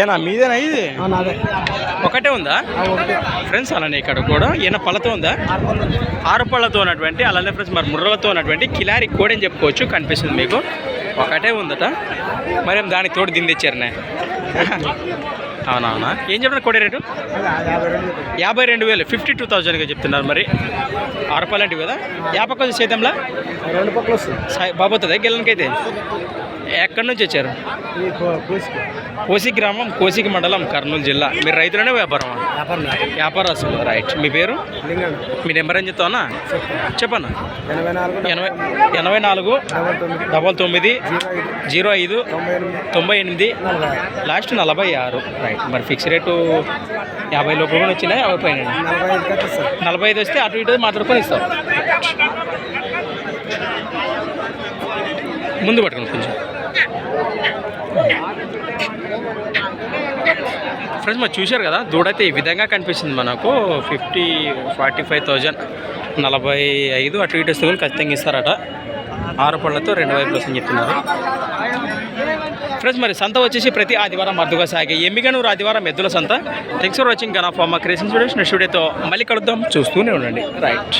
ఏనా మీదేనా ఇది? ఒకటే ఉందా? ఫ్రెండ్స్ అలానే ఇక్కడ కూడా. ఈయన పళ్ళతో ఉందా? ఆరు పళ్ళతో ఉన్నటువంటి అలానే ఫ్రెండ్స్ మరి ముర్రలతో ఉన్నటువంటి కిలారి కోడని అని చెప్పుకోవచ్చు కనిపిస్తుంది మీకు. ఒకటే ఉందట. మరి దానికి తోడు దింది తెచ్చారనే అవునవునా ఏం చెప్తున్నారు కోడి రేటు? యాభై రెండు వేలు ఫిఫ్టీ టూ థౌజండ్గా చెప్తున్నారు మరి. ఆరు పళ్ళంటివి కదా యాప కొంచెం సేతంలా రెండు పక్కలు వస్తుంది బాబోతుంది? గెలనికైతే ఎక్కడి నుంచి వచ్చారు? కోసి గ్రామం కోసికి మండలం కర్నూలు జిల్లా. మీరు రైతులనే వ్యాపారం వ్యాపారం వ్యాపారస్తులు రైట్. మీ పేరు? మీ నెంబర్ ఏం చెప్తావన్నా? చెప్పన్నా? ఎనభై నాలుగు ఎనభై నాలుగు డబల్ తొమ్మిది జీరో ఐదు. తొంభై ఎనిమిది. లాస్ట్ నలభై ఆరు. రైట్ మరి ఫిక్స్ రేటు యాభై లోపల కూడా వచ్చినాయి? యాభై పైన నలభై ఐదు వస్తే అటు ఇటు మాట్లాడుకొని ఇస్తాం ముందు పట్టుకోండి కొంచెం. ఫ్రెండ్స్ మరి చూశారు కదా దూడైతే ఈ విధంగా కనిపిస్తుంది మనకు. ఫిఫ్టీ ఫార్టీ ఫైవ్ థౌజండ్ నలభై ఐదు అటు ఇటు వస్తే కూడా ఖచ్చితంగా ఇస్తారట. ఆరు పళ్ళతో రెండు వైపులు వస్తుందని చెప్తున్నారు. ఫ్రెండ్స్ మరి సంత వచ్చేసి ప్రతి ఆదివారం అర్థగా సాగే ఎమ్మిగనూరు ఆదివారం ఎద్దుల సంత. థ్యాంక్స్ ఫర్ వాచింగ్ గనా ఫార్మా క్రియేషన్ స్టూడియోస్ నెక్స్ట్ వీడియోతో మళ్ళీ కలుద్దాం. చూస్తూనే ఉండండి. రైట్